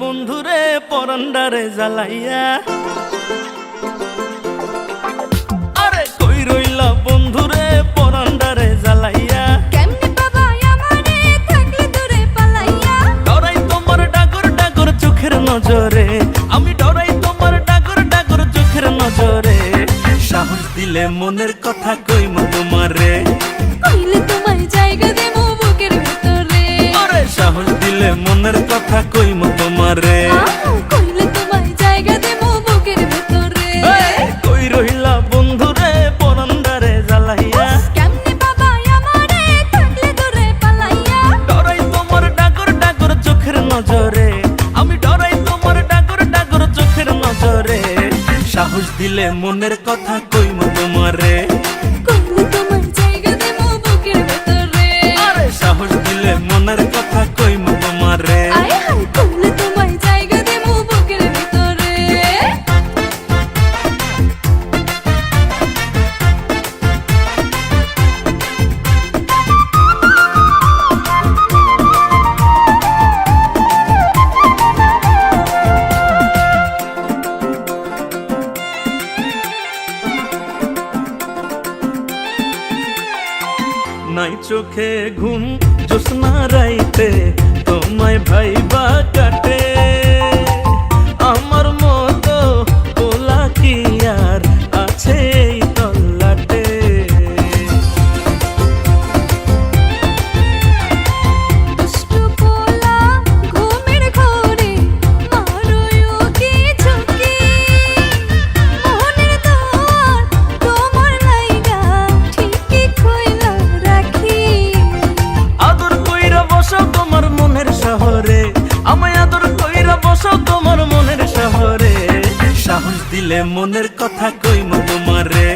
বন্ধুরে পরান্ডারে জ্বালাইয়া। আরে কই রইলা বন্ধুরে পরান্ডারে জ্বালাইয়া। নজরে। আমি ডরাই তোমার ডাগর ডাগর চোখের নজরে। সাহস দিলে মনের কথা কইম তোমারে। দিলে মনের কথা কইম তোমারে। কইলে তোমায় জায়গা দেবো বুকের ভেতরে। কই রইলা বন্ধুরে পরান্ডারে জ্বালাইয়া। কেমনে বাবা আমারে থাকলে দূরে পালাইয়া। ডরাই তোমার ডাগর ডাগর চোখের নজরে। আমি ডরাই তোমার ডাগর ডাগর চোখের নজরে। সাহস দিলে মনের কথা কইম তোমারে। নাই চোখে ঘুম জোসনা রাইতে তোমায় ভাইবা কাটে। দিলে মনের কথা কইম তোমারে